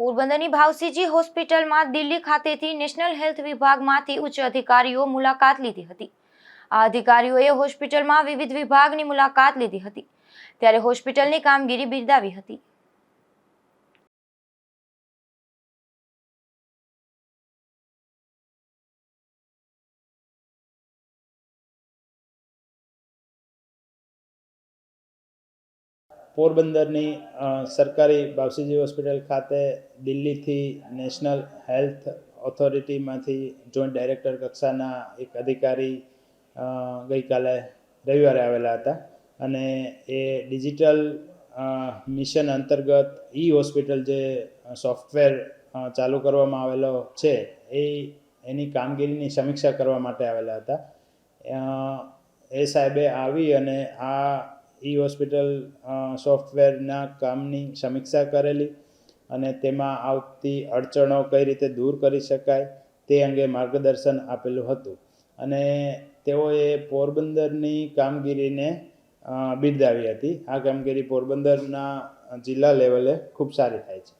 પોરબંદરની ભાવસીજી હોસ્પિટલમાં દિલ્હી ખાતેથી નેશનલ હેલ્થ વિભાગમાંથી ઉચ્ચ અધિકારીઓ મુલાકાત લીધી હતી. આ અધિકારીઓએ હોસ્પિટલમાં વિવિધ વિભાગની મુલાકાત લીધી હતી. ત્યારે હોસ્પિટલની કામગીરી બિરદાવી હતી. પોરબંદરની સરકારી બાવસીજી હોસ્પિટલ ખાતે દિલ્હીથી નેશનલ હેલ્થ ઓથોરિટીમાંથી જોઈન્ટ ડાયરેક્ટર કક્ષાના એક અધિકારી ગઈકાલે રવિવારે આવેલા હતા. અને એ ડિજિટલ મિશન અંતર્ગત ઈ હોસ્પિટલ જે સોફ્ટવેર ચાલુ કરવામાં આવેલો છે, એ, એની કામગીરીની સમીક્ષા કરવા માટે આવેલા હતા. એ સાહેબે આવી અને આ ઈ હોસ્પિટલ સોફ્ટવેરના કામની સમીક્ષા કરેલી અને તેમાં આવતી અડચણો કઈ રીતે દૂર કરી શકાય તે અંગે માર્ગદર્શન આપેલું હતું. અને તેઓએ પોરબંદરની કામગીરીને બિરદાવી હતી. આ કામગીરી પોરબંદરના જિલ્લા લેવલે ખૂબ સારી થાય છે.